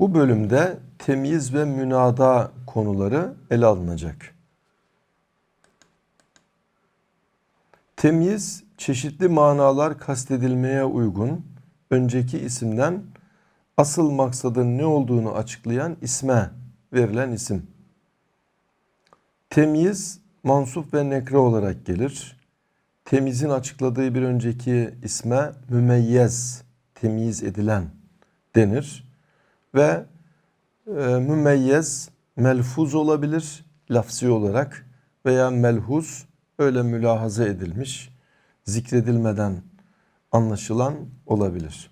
Bu bölümde temyiz ve münada konuları ele alınacak. Temyiz çeşitli manalar kastedilmeye uygun önceki isimden asıl maksadın ne olduğunu açıklayan isme verilen isim. Temyiz mansup ve nekre olarak gelir. Temyizin açıkladığı bir önceki isme mümeyyez, temyiz edilen denir. Ve e, mümeyyez melfuz olabilir lafzi olarak veya melhuz öyle mülahaza edilmiş, zikredilmeden anlaşılan olabilir.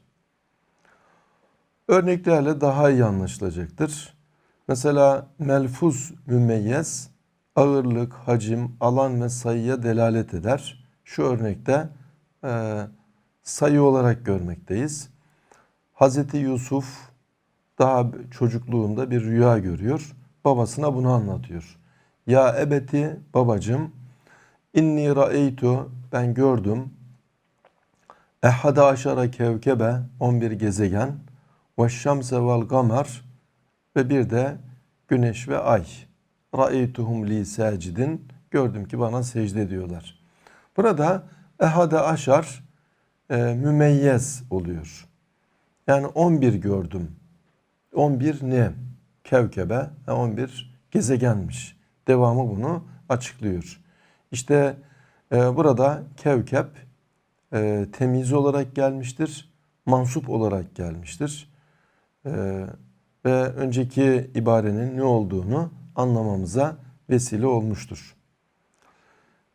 Örneklerle daha iyi anlaşılacaktır. Mesela melfuz mümeyyez ağırlık, hacim, alan ve sayıya delalet eder. Şu örnekte e, sayı olarak görmekteyiz. Hazreti Yusuf daha çocukluğunda bir rüya görüyor. Babasına bunu anlatıyor. Ya ebeti babacım inni ra'eytu ben gördüm ehada aşara kevkebe 11 gezegen ve şemse vel kamer ve bir de güneş ve ay. Ra'eytuhum li sacidin gördüm ki bana secde ediyorlar. Burada ehada aşar e, mümeyyez oluyor. Yani 11 gördüm. 11 ne? Kevkebe 11 gezegenmiş. Devamı bunu açıklıyor. İşte e, burada kevkep e, temiz olarak gelmiştir. Mansup olarak gelmiştir. E, ve önceki ibarenin ne olduğunu anlamamıza vesile olmuştur.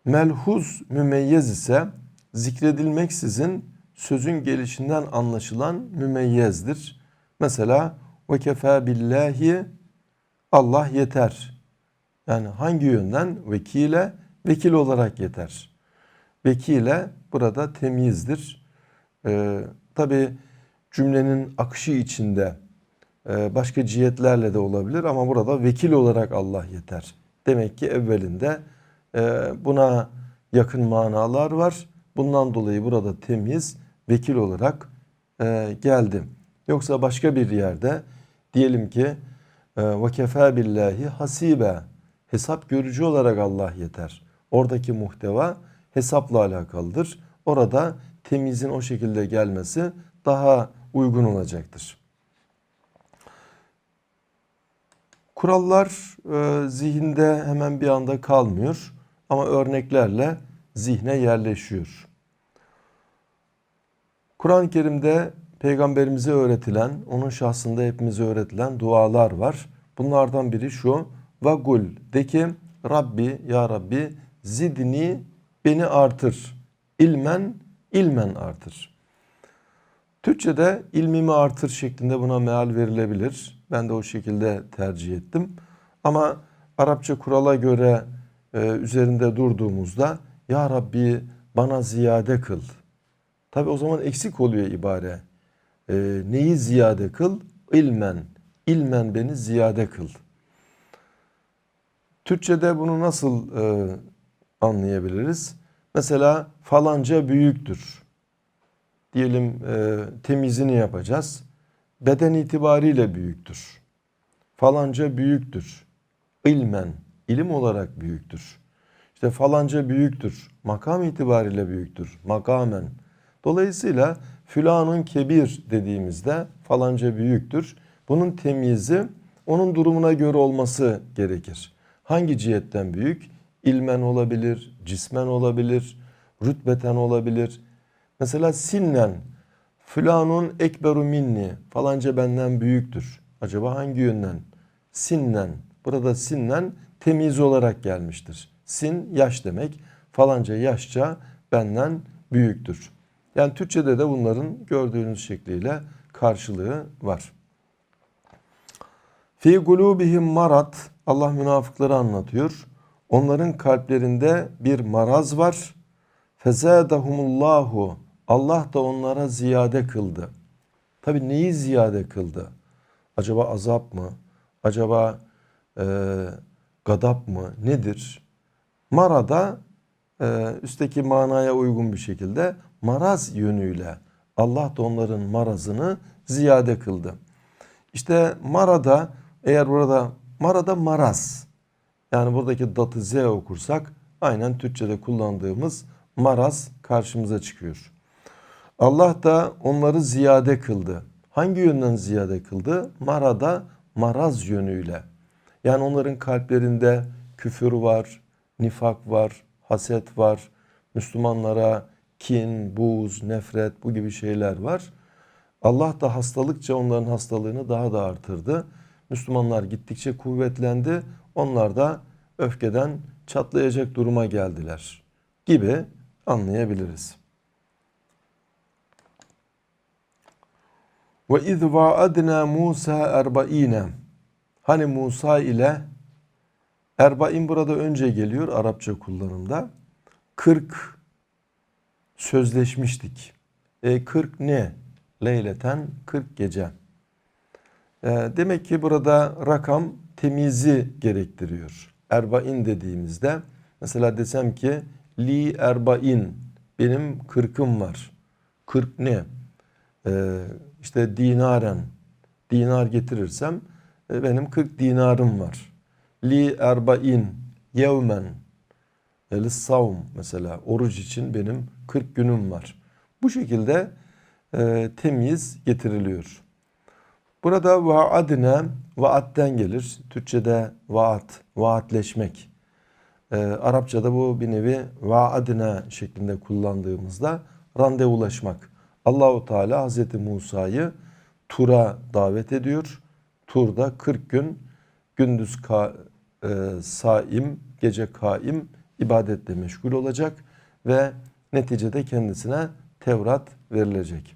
Melhuz mümeyyez ise zikredilmeksizin sözün gelişinden anlaşılan mümeyyezdir. Mesela ve kefa billahi Allah yeter. Yani hangi yönden? Vekile, vekil olarak yeter. Vekile burada temyizdir. Ee, Tabi cümlenin akışı içinde e, başka cihetlerle de olabilir ama burada vekil olarak Allah yeter. Demek ki evvelinde e, buna yakın manalar var. Bundan dolayı burada temyiz vekil olarak e, geldi. Yoksa başka bir yerde diyelim ki ve kefa billahi hasibe hesap görücü olarak Allah yeter. Oradaki muhteva hesapla alakalıdır. Orada temizin o şekilde gelmesi daha uygun olacaktır. Kurallar e, zihinde hemen bir anda kalmıyor ama örneklerle zihne yerleşiyor. Kur'an-ı Kerim'de peygamberimize öğretilen, onun şahsında hepimize öğretilen dualar var. Bunlardan biri şu. Vagul de ki Rabbi ya Rabbi zidni beni artır. İlmen ilmen artır. Türkçe'de ilmimi artır şeklinde buna meal verilebilir. Ben de o şekilde tercih ettim. Ama Arapça kurala göre e, üzerinde durduğumuzda Ya Rabbi bana ziyade kıl. Tabi o zaman eksik oluyor ibare. E, neyi ziyade kıl? İlmen. İlmen beni ziyade kıl. Türkçe'de bunu nasıl e, anlayabiliriz? Mesela falanca büyüktür. Diyelim e, temizini yapacağız. Beden itibariyle büyüktür. Falanca büyüktür. İlmen, ilim olarak büyüktür. İşte falanca büyüktür. Makam itibariyle büyüktür. Makamen. Dolayısıyla fülanın kebir dediğimizde falanca büyüktür. Bunun temyizi onun durumuna göre olması gerekir. Hangi cihetten büyük? İlmen olabilir, cismen olabilir, rütbeten olabilir. Mesela sinnen, fülanun ekberu minni, falanca benden büyüktür. Acaba hangi yönden? Sinnen, burada sinnen temiz olarak gelmiştir. Sin yaş demek, falanca yaşça benden büyüktür. Yani Türkçe'de de bunların gördüğünüz şekliyle karşılığı var. Fi gulubihim marat Allah münafıkları anlatıyor. Onların kalplerinde bir maraz var. Fezadahumullahu Allah da onlara ziyade kıldı. Tabi neyi ziyade kıldı? Acaba azap mı? Acaba e, gadap mı? Nedir? Marada e, üstteki manaya uygun bir şekilde maraz yönüyle Allah da onların marazını ziyade kıldı. İşte marada eğer burada marada maraz yani buradaki datı z okursak aynen Türkçe'de kullandığımız maraz karşımıza çıkıyor. Allah da onları ziyade kıldı. Hangi yönden ziyade kıldı? Marada maraz yönüyle. Yani onların kalplerinde küfür var, nifak var, haset var, Müslümanlara kin, buz, nefret bu gibi şeyler var. Allah da hastalıkça onların hastalığını daha da artırdı. Müslümanlar gittikçe kuvvetlendi. Onlar da öfkeden çatlayacak duruma geldiler gibi anlayabiliriz. Ve iz vaadna Musa erbaine. Hani Musa ile erbain burada önce geliyor Arapça kullanımda. 40 sözleşmiştik. E 40 ne? Leyleten 40 gece. E, demek ki burada rakam temizi gerektiriyor. Erbain dediğimizde mesela desem ki li erbain benim kırkım var. Kırk ne? Ee, işte dinaren dinar getirirsem e, benim 40 dinarım var. Li erbain yevmen el savm mesela oruç için benim 40 günüm var. Bu şekilde e, temyiz getiriliyor. Burada vaadine vaatten gelir. Türkçe'de vaat, vaatleşmek. E, Arapçada bu bir nevi vaadine şeklinde kullandığımızda randevulaşmak. Allahu Teala Hazreti Musa'yı Tur'a davet ediyor. Tur'da 40 gün gündüz ka, e, saim, gece kaim ibadetle meşgul olacak ve neticede kendisine Tevrat verilecek.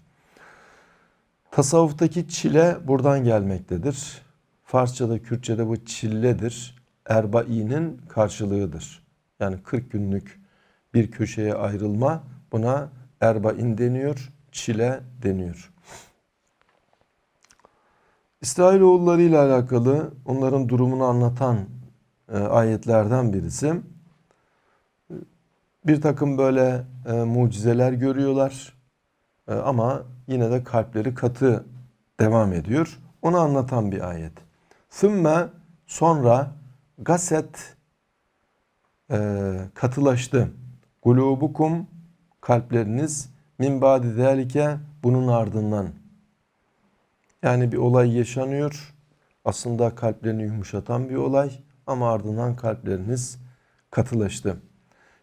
Tasavvuftaki çile buradan gelmektedir. Farsçada, Kürtçede bu çilledir. Erbai'nin karşılığıdır. Yani 40 günlük bir köşeye ayrılma buna erbain deniyor, çile deniyor. İsrailoğulları ile alakalı onların durumunu anlatan e, ayetlerden birisi. Bir takım böyle e, mucizeler görüyorlar e, ama yine de kalpleri katı devam ediyor. Onu anlatan bir ayet. Sümme sonra gaset e, katılaştı. Gulubukum kalpleriniz min badi zelike bunun ardından. Yani bir olay yaşanıyor. Aslında kalplerini yumuşatan bir olay ama ardından kalpleriniz katılaştı.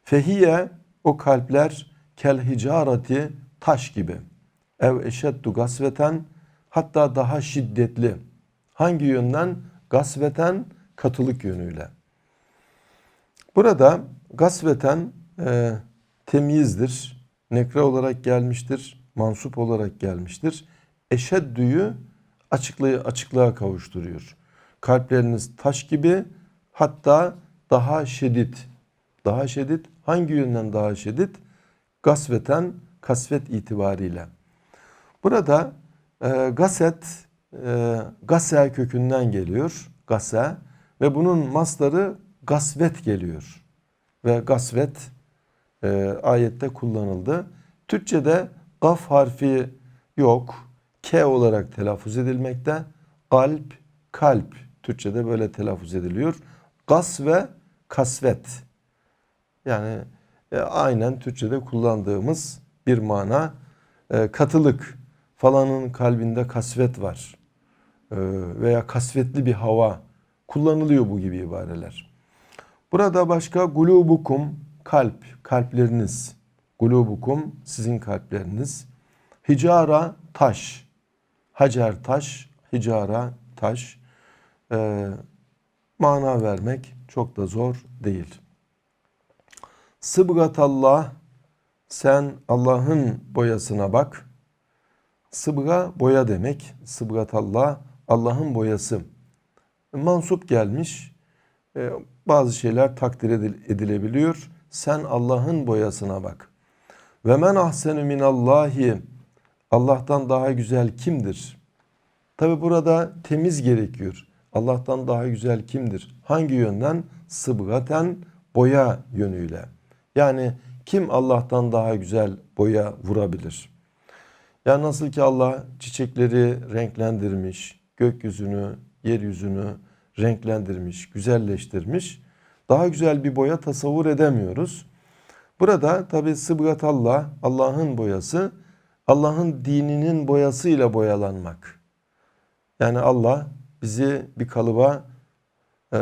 Fehiye o kalpler kel hicarati taş gibi. Ev eşeddu gasveten hatta daha şiddetli. Hangi yönden? Gasveten katılık yönüyle. Burada gasveten e, temyizdir. Nekre olarak gelmiştir. Mansup olarak gelmiştir. Eşeddüyü açıklığı, açıklığa kavuşturuyor. Kalpleriniz taş gibi hatta daha şiddet. Daha şiddet hangi yönden daha şiddet? Gasveten kasvet itibariyle. Burada e, gaset e, gase kökünden geliyor. Gase ve bunun masları gasvet geliyor. Ve gasvet e, ayette kullanıldı. Türkçe'de gaf harfi yok. K olarak telaffuz edilmekte. Kalp, kalp Türkçe'de böyle telaffuz ediliyor. Gas ve kasvet. Yani e, aynen Türkçe'de kullandığımız bir mana. E, katılık. Falanın kalbinde kasvet var. E, veya kasvetli bir hava. Kullanılıyor bu gibi ibareler. Burada başka gulubukum kalp, kalpleriniz. Gulubukum sizin kalpleriniz. Hicara taş. Hacer taş, hicara taş. Ee, mana vermek çok da zor değil. Sıbgatallah sen Allah'ın boyasına bak. Sıbga boya demek. Sıbgatallah Allah'ın boyası. Mansup gelmiş. Ee, bazı şeyler takdir edilebiliyor. Sen Allah'ın boyasına bak. Ve men ahsenu minallahi Allah'tan daha güzel kimdir? Tabi burada temiz gerekiyor. Allah'tan daha güzel kimdir? Hangi yönden? Sıbgaten boya yönüyle. Yani kim Allah'tan daha güzel boya vurabilir? Ya nasıl ki Allah çiçekleri renklendirmiş, gökyüzünü, yeryüzünü renklendirmiş, güzelleştirmiş. Daha güzel bir boya tasavvur edemiyoruz. Burada tabi sıbgatallah, Allah'ın boyası, Allah'ın dininin boyasıyla boyalanmak. Yani Allah bizi bir kalıba e,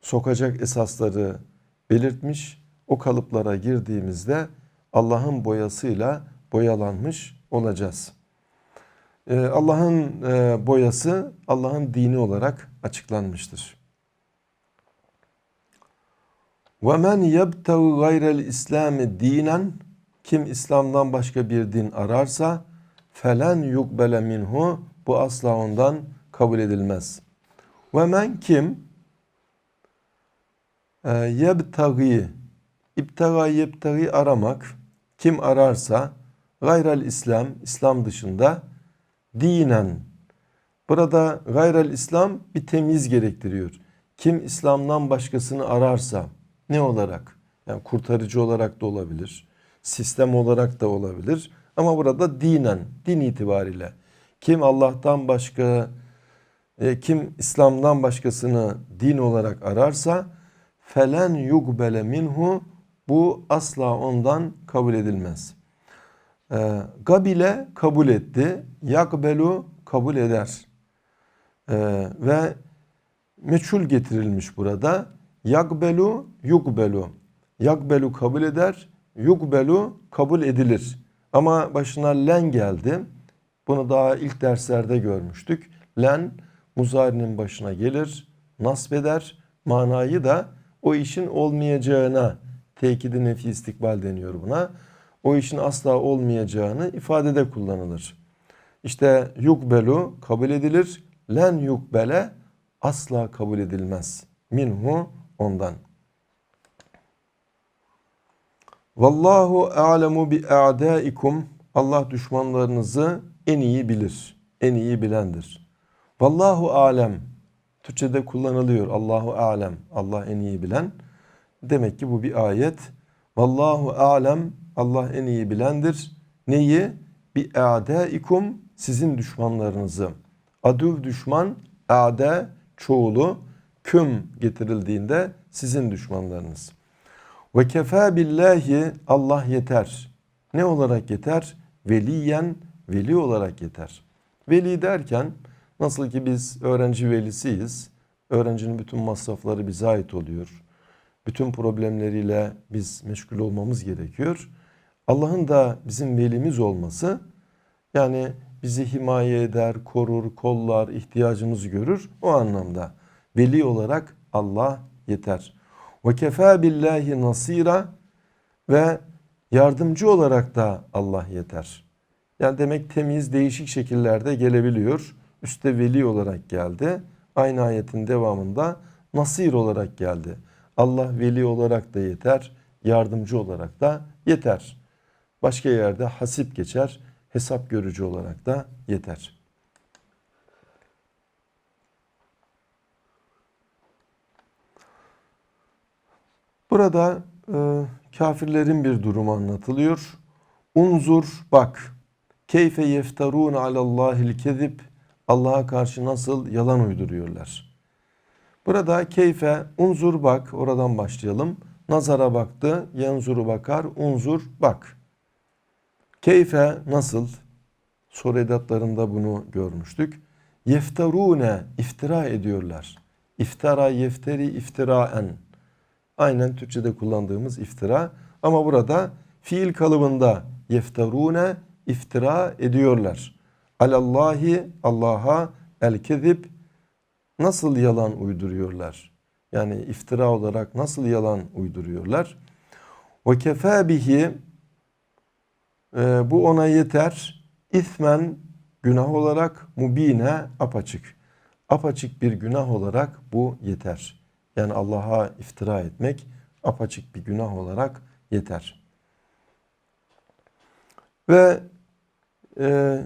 sokacak esasları belirtmiş O kalıplara girdiğimizde Allah'ın boyasıyla boyalanmış olacağız. E, Allah'ın e, boyası Allah'ın dini olarak açıklanmıştır. وَمَنْ يَبْتَغُ غَيْرَ الْاِسْلَامِ dinen Kim İslam'dan başka bir din ararsa felen yukbele minhu bu asla ondan kabul edilmez. Ve men kim e, yebtagi İbtaga yebtagi aramak kim ararsa gayrel İslam İslam dışında dinen burada gayrel İslam bir temiz gerektiriyor. Kim İslam'dan başkasını ararsa ne olarak? Yani kurtarıcı olarak da olabilir. Sistem olarak da olabilir. Ama burada dinen, din itibariyle. Kim Allah'tan başka, e, kim İslam'dan başkasını din olarak ararsa felen yugbele minhu bu asla ondan kabul edilmez. E, gabile kabul etti. Yakbelu kabul eder. E, ve meçhul getirilmiş burada. Yakbelu yukbelu. Yakbelu kabul eder. Yukbelu kabul edilir. Ama başına len geldi. Bunu daha ilk derslerde görmüştük. Len muzarinin başına gelir, nasb eder. Manayı da o işin olmayacağına, tekidi nefi istikbal deniyor buna. O işin asla olmayacağını ifadede kullanılır. İşte yukbelu kabul edilir. Len yukbele asla kabul edilmez. Minhu ondan. Vallahu a'lemu bi a'daikum. Allah düşmanlarınızı en iyi bilir. En iyi bilendir. Vallahu alem. Türkçede kullanılıyor. Allahu alem. Allah en iyi bilen. Demek ki bu bir ayet. Vallahu alem. Allah en iyi bilendir. Neyi? Bi a'daikum sizin düşmanlarınızı. Adüv düşman, a'de çoğulu, küm getirildiğinde sizin düşmanlarınız. Ve kefa billahi Allah yeter. Ne olarak yeter? Veliyen veli olarak yeter. Veli derken nasıl ki biz öğrenci velisiyiz. Öğrencinin bütün masrafları bize ait oluyor. Bütün problemleriyle biz meşgul olmamız gerekiyor. Allah'ın da bizim velimiz olması yani bizi himaye eder, korur, kollar, ihtiyacımızı görür o anlamda. Veli olarak Allah yeter. Ve kefa billahi nasira ve yardımcı olarak da Allah yeter. Yani demek temiz değişik şekillerde gelebiliyor. Üste veli olarak geldi. Aynı ayetin devamında nasir olarak geldi. Allah veli olarak da yeter, yardımcı olarak da yeter. Başka yerde hasip geçer, hesap görücü olarak da yeter. Burada e, kafirlerin bir durumu anlatılıyor. Unzur bak. Keyfe yeftarun alallahil kezib. Allah'a karşı nasıl yalan uyduruyorlar. Burada keyfe unzur bak oradan başlayalım. Nazara baktı, yenzuru bakar, unzur bak. Keyfe nasıl? Soru edatlarında bunu görmüştük. Yeftarune iftira ediyorlar. İftara yefteri iftiraen. Aynen Türkçe'de kullandığımız iftira. Ama burada fiil kalıbında yeftarune iftira ediyorlar. Alallahi Allah'a el kezib nasıl yalan uyduruyorlar? Yani iftira olarak nasıl yalan uyduruyorlar? Ve kefa bihi e, bu ona yeter. İthmen günah olarak mubine apaçık. Apaçık bir günah olarak bu yeter. Yani Allah'a iftira etmek apaçık bir günah olarak yeter. Ve e,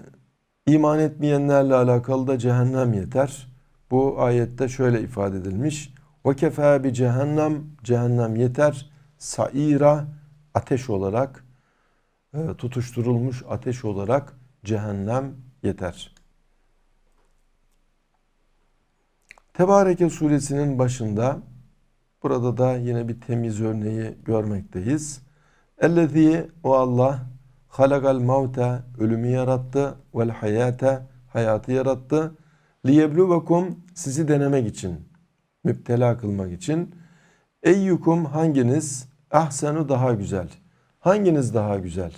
iman etmeyenlerle alakalı da cehennem yeter. Bu ayette şöyle ifade edilmiş. Ve kefa bi cehennem cehennem yeter. Saira ateş olarak e, tutuşturulmuş ateş olarak cehennem yeter. Tebareke suresinin başında burada da yine bir temiz örneği görmekteyiz. Ellezî o Allah halakal mevte ölümü yarattı vel hayate hayatı yarattı. Liyebluvekum sizi denemek için, müptela kılmak için. Eyyukum hanginiz ahsenu daha güzel. Hanginiz daha güzel?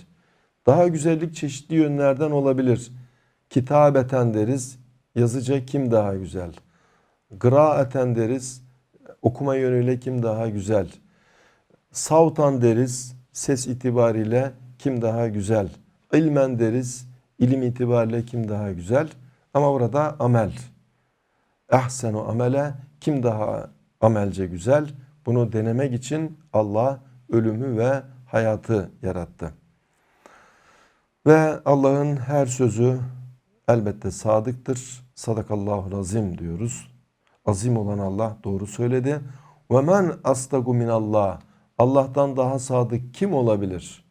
Daha güzellik çeşitli yönlerden olabilir. Kitabeten deriz. Yazıca kim daha güzel? Gıraeten deriz. Okuma yönüyle kim daha güzel? Savtan deriz. Ses itibariyle kim daha güzel? İlmen deriz. ilim itibariyle kim daha güzel? Ama burada amel. Ahsenu amele kim daha amelce güzel? Bunu denemek için Allah ölümü ve hayatı yarattı. Ve Allah'ın her sözü elbette sadıktır. Sadakallahu azim diyoruz. Azim olan Allah doğru söyledi. Ve men astagu minallah. Allah'tan daha sadık kim olabilir?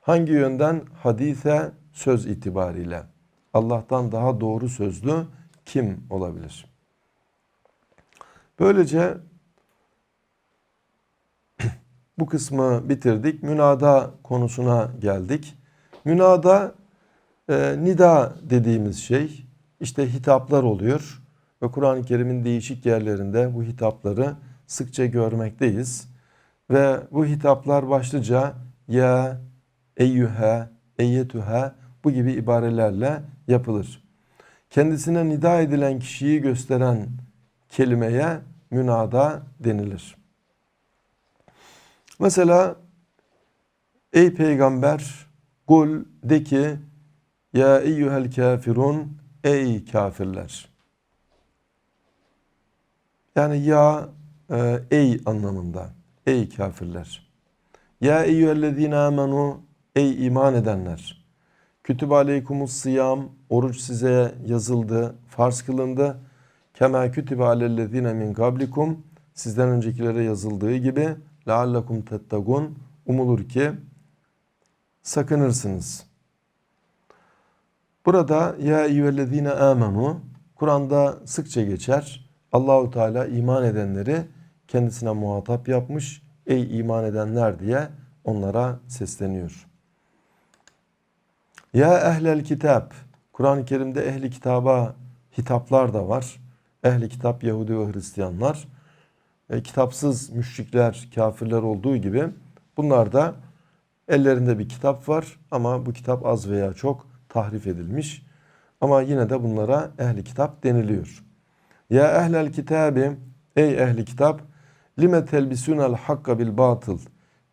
Hangi yönden? Hadise söz itibariyle. Allah'tan daha doğru sözlü kim olabilir? Böylece bu kısmı bitirdik. Münada konusuna geldik. Münada e, nida dediğimiz şey işte hitaplar oluyor ve Kur'an-ı Kerim'in değişik yerlerinde bu hitapları sıkça görmekteyiz. Ve bu hitaplar başlıca ya, eyyühe, eyyetühe bu gibi ibarelerle yapılır. Kendisine nida edilen kişiyi gösteren kelimeye münada denilir. Mesela ey peygamber kul de ki ya eyyuhel kafirun ey kafirler. Yani ya e, ey anlamında. Ey kafirler. Ya eyyühellezine amenu ey iman edenler. Kütüb aleykumus sıyam oruç size yazıldı, farz kılındı. Kema kütübe alellezine min kablikum sizden öncekilere yazıldığı gibi leallekum tettagun umulur ki sakınırsınız. Burada ya eyyühellezine amenu Kur'an'da sıkça geçer. Allahu Teala iman edenleri kendisine muhatap yapmış. Ey iman edenler diye onlara sesleniyor. Ya ehlel kitap. Kur'an-ı Kerim'de ehli kitaba hitaplar da var. Ehli kitap Yahudi ve Hristiyanlar. E, kitapsız müşrikler, kafirler olduğu gibi bunlar da ellerinde bir kitap var ama bu kitap az veya çok tahrif edilmiş. Ama yine de bunlara ehli kitap deniliyor. Ya ehlel kitabi ey ehli kitap lime telbisunel hakka bil batıl.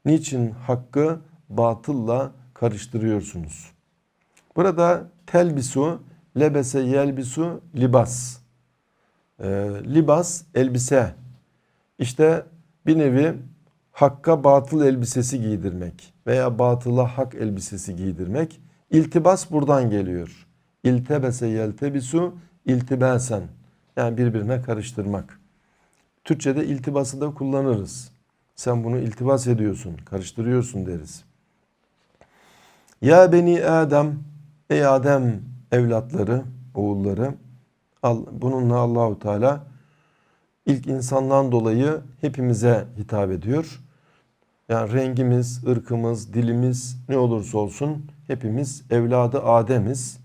Niçin hakkı batılla karıştırıyorsunuz? Burada telbisu, lebese yelbisu, libas. Ee, libas, elbise. İşte bir nevi hakka batıl elbisesi giydirmek veya batıla hak elbisesi giydirmek. İltibas buradan geliyor. İltebese yeltebisu, iltibasen. Yani birbirine karıştırmak. Türkçe'de iltibası da kullanırız. Sen bunu iltibas ediyorsun, karıştırıyorsun deriz. Ya beni Adem, ey Adem evlatları, oğulları. Bununla Allahu Teala ilk insandan dolayı hepimize hitap ediyor. Yani rengimiz, ırkımız, dilimiz ne olursa olsun hepimiz evladı Adem'iz.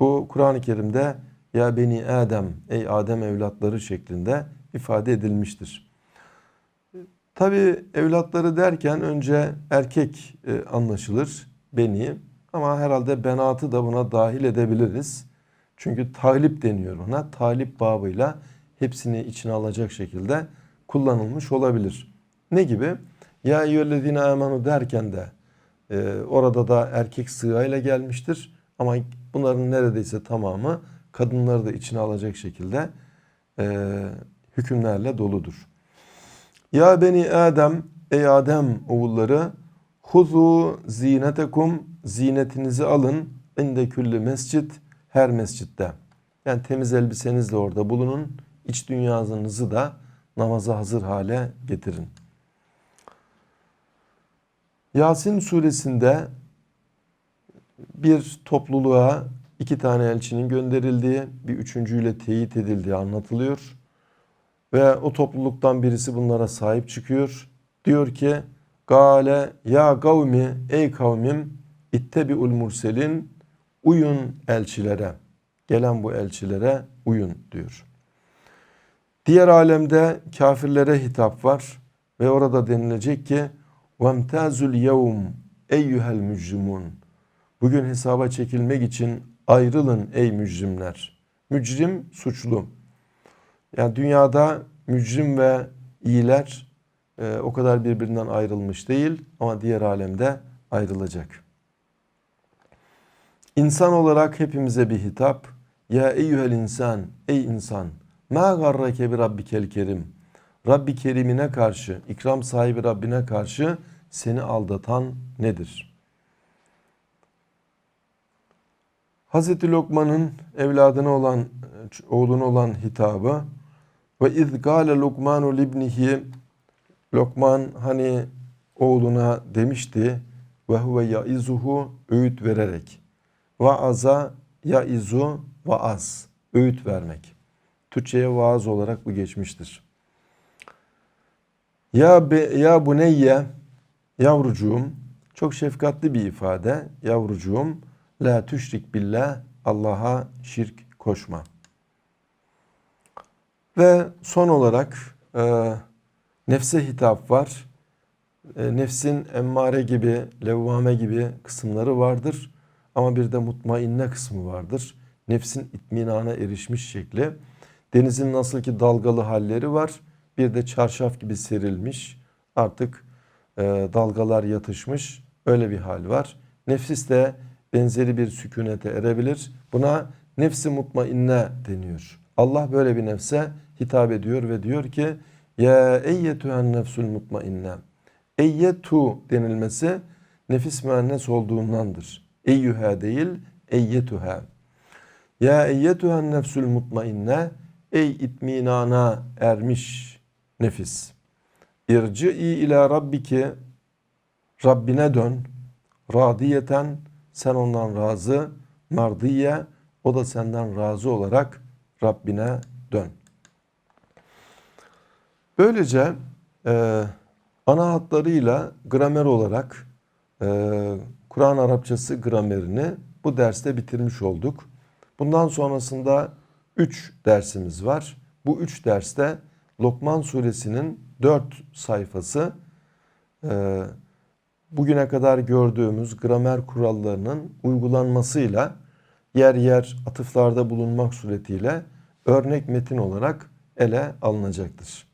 Bu Kur'an-ı Kerim'de ya beni Adem, ey Adem evlatları şeklinde ifade edilmiştir. Tabi evlatları derken önce erkek e, anlaşılır, beni. Ama herhalde benatı da buna dahil edebiliriz. Çünkü talip deniyor ona. Talip babıyla hepsini içine alacak şekilde kullanılmış olabilir. Ne gibi? Ya eyyühellezine amenu derken de e, orada da erkek sığayla gelmiştir. Ama bunların neredeyse tamamı kadınları da içine alacak şekilde e, hükümlerle doludur. Ya beni Adem, ey Adem oğulları, huzu zinetekum, zinetinizi alın, inde külli mescit, her mescitte. Yani temiz elbisenizle orada bulunun, iç dünyanızı da namaza hazır hale getirin. Yasin suresinde bir topluluğa iki tane elçinin gönderildiği, bir üçüncüyle teyit edildiği anlatılıyor. Ve o topluluktan birisi bunlara sahip çıkıyor. Diyor ki Gale ya kavmi ey kavmim ittebi'ul murselin uyun elçilere. Gelen bu elçilere uyun diyor. Diğer alemde kafirlere hitap var ve orada denilecek ki وَمْتَازُ الْيَوْمِ eyyuhel mücrimun. Bugün hesaba çekilmek için ayrılın ey mücrimler. Mücrim suçlu. Yani dünyada mücrim ve iyiler e, o kadar birbirinden ayrılmış değil ama diğer alemde ayrılacak. İnsan olarak hepimize bir hitap. Ya eyyuhel insan, ey insan. Ma garrake bi rabbikel kerim. Rabbi kerimine karşı, ikram sahibi Rabbine karşı seni aldatan nedir? Hazreti Lokman'ın evladına olan, oğluna olan hitabı ve iz gâle Lokmanu libnihi Lokman hani oğluna demişti ve huve yaizuhu öğüt vererek vaaza yaizu vaaz öğüt vermek. Türkçeye vaaz olarak bu geçmiştir. Ya be, ya buneyye yavrucuğum çok şefkatli bir ifade. Yavrucuğum la tüşrik billah Allah'a şirk koşma. Ve son olarak e, nefse hitap var. E, nefsin emmare gibi, levvame gibi kısımları vardır. Ama bir de mutmainne kısmı vardır. Nefsin itminana erişmiş şekli. Denizin nasıl ki dalgalı halleri var. Bir de çarşaf gibi serilmiş. Artık e, dalgalar yatışmış. Öyle bir hal var. Nefis de benzeri bir sükunete erebilir. Buna nefsi mutmainne deniyor. Allah böyle bir nefse hitap ediyor ve diyor ki Ya eyyetühen nefsul mutmainne. Eyyetu denilmesi nefis müennes olduğundandır. Eyyüha değil, eyyetuha. Ya eyyetühen nefsul mutmainne. Ey itminana ermiş nefis. İrci'i ila rabbiki Rabbine dön. Radiyeten sen ondan razı. Mardiye o da senden razı olarak Rabbine dön. Böylece e, ana hatlarıyla gramer olarak e, Kur'an Arapçası gramerini bu derste bitirmiş olduk. Bundan sonrasında 3 dersimiz var. Bu 3 derste Lokman suresinin 4 sayfası e, bugüne kadar gördüğümüz gramer kurallarının uygulanmasıyla yer yer atıflarda bulunmak suretiyle örnek metin olarak ele alınacaktır.